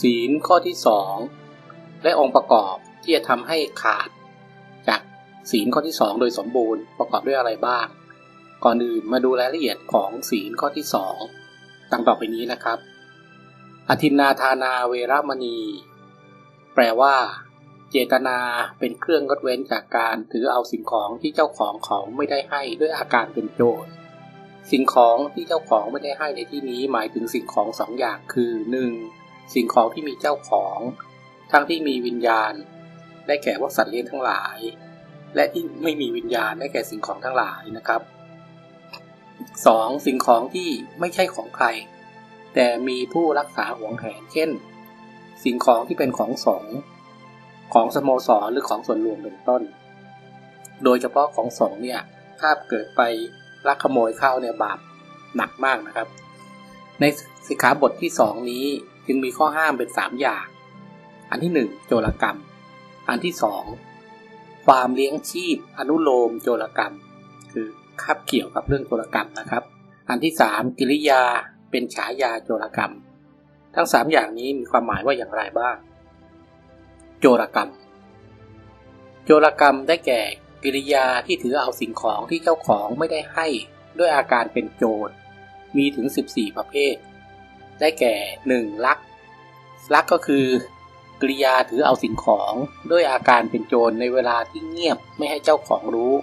ศีลข้อที่สองและองค์ประกอบที่จะทำให้ขาด จากศีลข้อที่สองโดยสมบูรณ์ประกอบด้วยอะไรบ้าง ก่อนอื่นมาดูรายละเอียดของศีลข้อที่สองดังต่อไปนี้นะครับ อธินนาทานาเวรมณี แปลว่า เจตนาเป็นเครื่องงดเว้นจากการถือเอาสิ่งของที่เจ้าของเขาไม่ได้ให้ด้วยอาการเป็นโจรสิ่งของที่เจ้าของไม่ได้ให้ในที่นี้หมายถึงสิ่งของสองอย่างคือ 1. สิ่งของที่มีเจ้าของ ทั้งที่มีวิญญาณ ได้แก่พวกสัตว์เลี้ยงทั้งหลาย และที่ไม่มีวิญญาณได้แก่สิ่งของทั้งหลายนะครับ 2. สิ่งของที่ไม่ใช่ของใคร แต่มีผู้รักษาหวงแหน เช่น สิ่งของที่เป็นของสงฆ์ของสโมสรหรือของส่วนรวมเป็นต้น โดยเฉพาะของสงฆ์เนี่ยถ้าเกิดไปลักขโมยเข้าเนี่ยบาปหนักมากนะครับ ในสิกขาบทที่สองนี้ จึงมีข้อห้ามเป็นสามอย่าง อันที่หนึ่งโจรกรรม อันที่สองความเลี้ยงชีพอนุโลมโจรกรรม คือคับเกี่ยวกับเรื่องโจรกรรมนะครับ อันที่สามกิริยาเป็นฉายาโจรกรรม ทั้งสามอย่างนี้มีความหมายว่าอย่างไรบ้าง โจรกรรม โจรกรรมได้แก่กิริยาที่ถือเอาสิ่งของที่เจ้าของไม่ได้ให้ด้วยอาการเป็นโจรมีถึง 14 ประเภท ได้แก่ 1. ลัก ลักก็คือกริยาถือเอาสิ่งของด้วยอาการเป็นโจรในเวลาที่เงียบไม่ให้เจ้าของรู้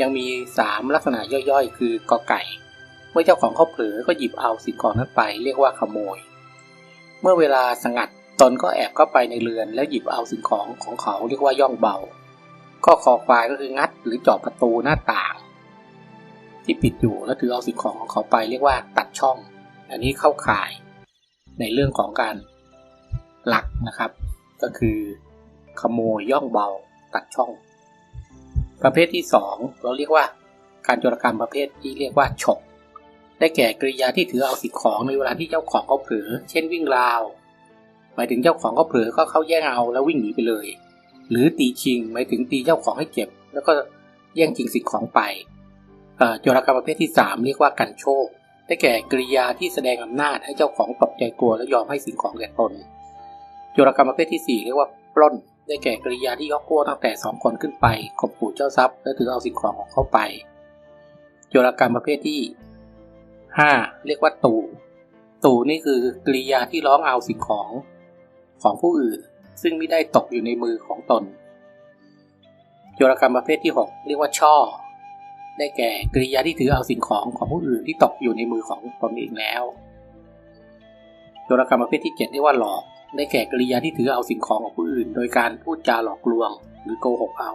ยังมี 3 ลักษณะย่อยๆ คือกอไก่ เมื่อเจ้าของเขาเผลอก็หยิบเอาสิ่งของนั้นไป เรียกว่าขโมย เมื่อเวลาสงัดตนก็แอบเข้าไปในเรือนแล้วหยิบเอาสิ่งของของเขาเรียกว่าย่องเบา ข้อคอควายก็คืองัดหรือเจาะประตูหน้าต่าง ที่ปิดอยู่แล้วถือเอาสิ่งของของเขาไปเรียกว่าตัดช่อง อันนี้เข้าข่ายในเรื่องของการลักนะครับ ก็คือขโมยย่องเบาตัดช่อง ประเภทที่สองเราเรียกว่าการโจรกรรมประเภทที่เรียกว่าฉกได้แก่กริยาที่ถือเอาสิ่งของในเวลาที่เจ้าของเขาเผลอเช่นวิ่งราว หมายถึงเจ้าของเขาเผลอก็เขาแย่งเอาแล้ววิ่งหนีไปเลย หรือตีชิงหมายถึงตีเจ้าของให้เจ็บ แล้วก็แย่งชิงสิ่งของไปโจรกรรมประเภทที่ 3 เรียกว่ากันโชค ได้แก่กริยาที่แสดงอำนาจให้เจ้าของตกใจกลัวและยอมให้สิ่งของแก่ตนโจรกรรมประเภทที่ 4 เรียกว่าปล้น ได้แก่กริยาที่ยกพวกตั้งแต่ 2 คนขึ้นไปข่มขู่เจ้าทรัพย์และถือเอาสิ่งของของเขาไป โจรกรรมประเภทที่ 5 เรียกว่าตู่ ตู่นี่คือกริยาที่ร้องเอาสิ่งของของผู้อื่น ซึ่งไม่ได้ตกอยู่ในมือของตนโจรกรรมประเภทที่ 6 เรียกว่าช่อ ได้แก่กริยาที่ถือเอาสิ่งของของผู้อื่นที่ตกอยู่ในมือของตนเองแล้วโจรกรรมประเภทที่ 7 เรียกว่าหลอก ได้แก่กริยาที่ถือเอาสิ่งของของผู้อื่น โดยการพูดจาหลอกลวง หรือโกหกเอา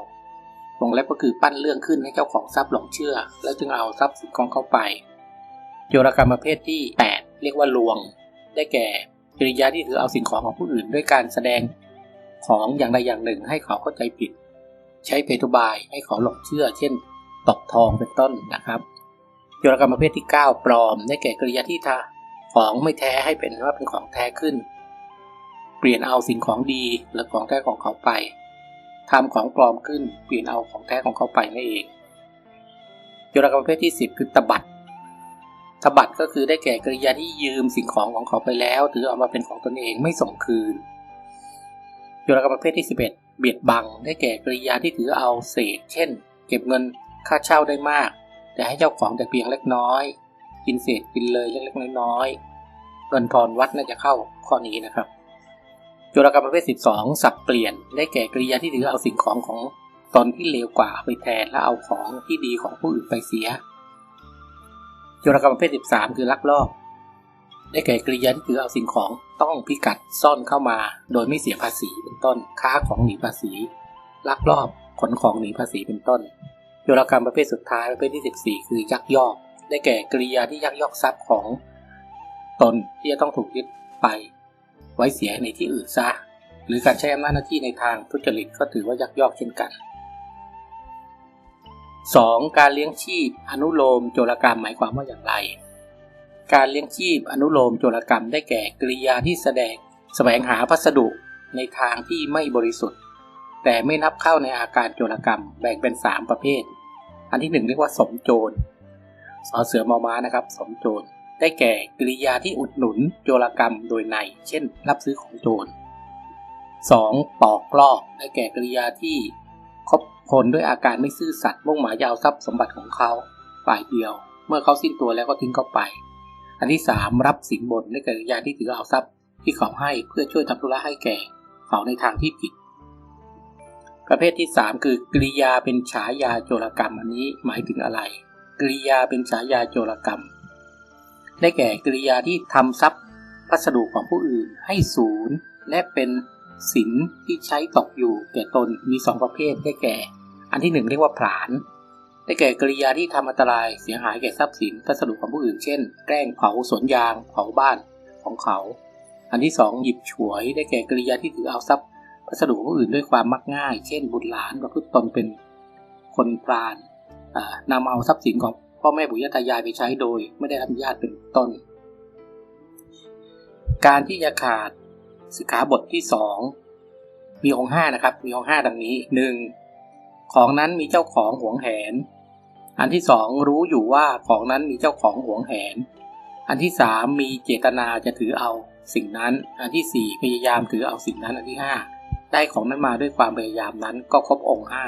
วงเล็บก็คือปั้นเรื่องขึ้นให้เจ้าของทรัพย์หลงเชื่อ แล้วจึงเอาทรัพย์สินของเขาไป โจรกรรมประเภทที่ 8 เรียกว่าลวง ได้แก่กริยาที่ถือเอาสิ่งของของผู้อื่น ด้วยการแสดงของอย่างใดอย่างหนึ่งให้เขาเข้าใจผิด ใช้เพทุบายให้เขาหลงเชื่อ เช่น ตกทองเป็นต้นนะครับโยรกรรมประเภทที่ 9 ปลอม ได้แก่กริยาที่ทาของไม่แท้ให้เป็นว่าเป็นของแท้ขึ้น เปลี่ยนเอาสิ่งของดีหรือของแท้ของเขาไปทำของปลอมขึ้น เปลี่ยนเอาของแท้ของเขาไปนั่นเองโยรกรรมประเภทที่ 10 คือตบัดตบัดก็คือได้แก่กริยาที่ยืมสิ่งของของเขาไปแล้ว ถือเอามาเป็นของตนเองไม่ส่งคืนโยรกรรมประเภทที่ 11 เบียดบัง ได้แก่กริยาที่ถือเอาเศษ เช่น เก็บเงิน ค่าเช่าได้มาก แต่ให้เจ้าของแต่เพียงเล็กน้อย กินเศษกินเลยเล็กๆน้อยๆเงินทอนวัดน่าจะเข้าข้อนี้นะครับโยรกรรมประเภท 12 สับเปลี่ยนได้แก่กริยาที่ถือเอาสิ่งของของตนที่เลวกว่าไปแทนและเอาของที่ดีของผู้อื่นไปเสียโยรกรรมประเภท 13 คือลักลอบ ได้แก่กริยาที่ถือเอาสิ่งของต้องพิกัดซ่อนเข้ามา โดยไม่เสียภาษีเป็นต้น ค้าของหนีภาษี ลักลอบขนของหนีภาษีเป็นต้น โยรกรรมประเภทสุดท้ายประเภทที่ 14 คือยักยอก ได้แก่กริยาที่ยักยอกทรัพย์ของตนที่จะต้องถูกยึดไป ไว้เสียในที่อื่นซะ หรือการใช้อำนาจหน้าที่ในทางทุจริตก็ถือว่ายักยอกเช่นกัน 2. การเลี้ยงชีพอนุโลมโจรกรรมหมายความว่าอย่างไร การเลี้ยงชีพอนุโลมโจรกรรมได้แก่กริยาที่แสดงแสวงหาพัสดุในทางที่ไม่บริสุทธิ์ แต่ไม่นับเข้าในอาการโจรกรรมแบ่งเป็น 3 ประเภท อันที่ 1 เรียกว่าสมโจรสอเสือมอม้านะครับ สมโจร ได้แก่กริยาที่อุดหนุนโจรกรรมโดยใน เช่น รับซื้อของโจร 2. ปอกลอกได้แก่กริยาที่คบคนด้วยอาการไม่ซื่อสัตย์มุ่งหมายจะเอาทรัพย์สมบัติของเขาฝ่ายเดียว เมื่อเขาสิ้นตัวแล้วก็ทิ้งเขาไป อันที่ 3 รับสินบนได้แก่กริยาที่ถือเอาทรัพย์ที่เขาให้เพื่อช่วยทำธุระให้แก่ เขาในทางที่ผิด ประเภทที่ 3 คือกริยาเป็นฉายาโจรกรรมอันนี้หมายถึงอะไร กริยาเป็นฉายาโจรกรรม ได้แก่กริยาที่ทำทรัพย์พัสดุของผู้อื่นให้ศูนย์และเป็นสินที่ใช้ตกอยู่แก่ตนมี 2 ประเภทได้แก่ อันที่ 1 เรียกว่าผลาญได้แก่กริยาที่ทำอันตรายเสียหายแก่ทรัพย์สินพัสดุของผู้อื่น เช่น แกล้งเผาสวนยางเผาบ้านของเขา อันที่ 2 หยิบฉวย ได้แก่กริยาที่ถือเอาทรัพย์ พัสดุของผู้อื่นด้วยความมักง่าย เช่น บุตรหลานประพฤติตนเป็นคนพลานนำเอาทรัพย์สินของพ่อแม่บุญญาตายายไปใช้โดย ไม่ได้รับอนุญาตเป็นต้น การที่จะขาดสิกขาบทที่สองมีองค์ห้านะครับ มีองค์ห้าดังนี้หนึ่งของนั้นมีเจ้าของหวงแหน อันที่สองรู้อยู่ว่าของนั้นมีเจ้าของหวงแหน อันที่สามมีเจตนาจะถือเอาสิ่งนั้น อันที่สี่พยายามถือเอาสิ่งนั้น อันที่ห้า ได้ของนั้นมาด้วยความพยายามนั้นก็ครบองค์ห้า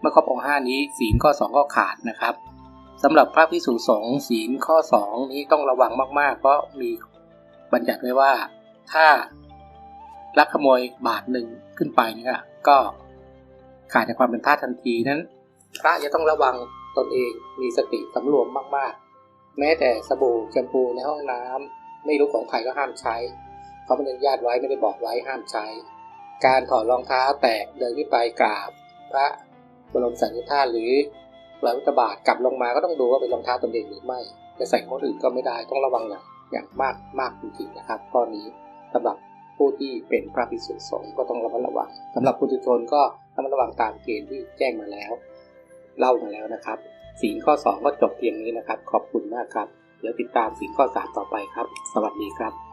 เมื่อครบองค์ห้านี้ศีลข้อสองก็ขาดนะครับสำหรับพระพิสุสงฆ์ศีลข้อสองนี้ต้องระวังมากๆ เพราะมีบัญญัติไว้ว่า ถ้าลักขโมยบาทหนึ่งขึ้นไปนี่ก็ขาดจากความเป็นทาสทันทีนั้น พระจะต้องระวังตนเองมีสติสำรวมมากๆ แม้แต่สบู่แชมพูในห้องน้ำไม่รู้ของใครก็ห้ามใช้เขาไม่ได้ญาตไว้ไม่ได้บอกไว้ห้ามใช้ การถอดรองเท้าแตะเดินขึ้นไปกราบ พระบรมสารีริกธาตุหรือพระพุทธบาทกลับลงมาก็ต้องดูว่าเป็นรองเท้าตนเองหรือไม่จะใส่คนอื่นก็ไม่ได้ต้องระวังอย่างอย่างมากมากจริงๆนะครับข้อนี้สำหรับผู้ที่เป็นพระภิกษุสงฆ์ก็ต้องระมัดระวังสำหรับปุถุชนก็ระมัดระวังตามเกณฑ์ที่แจ้งมาแล้ว เล่ามาแล้วนะครับสีข้อ 2 ก็จบเพียงนี้นะครับ ขอบคุณมากครับ เดี๋ยวติดตามสีข้อ 3 ต่อไปครับ สวัสดีครับ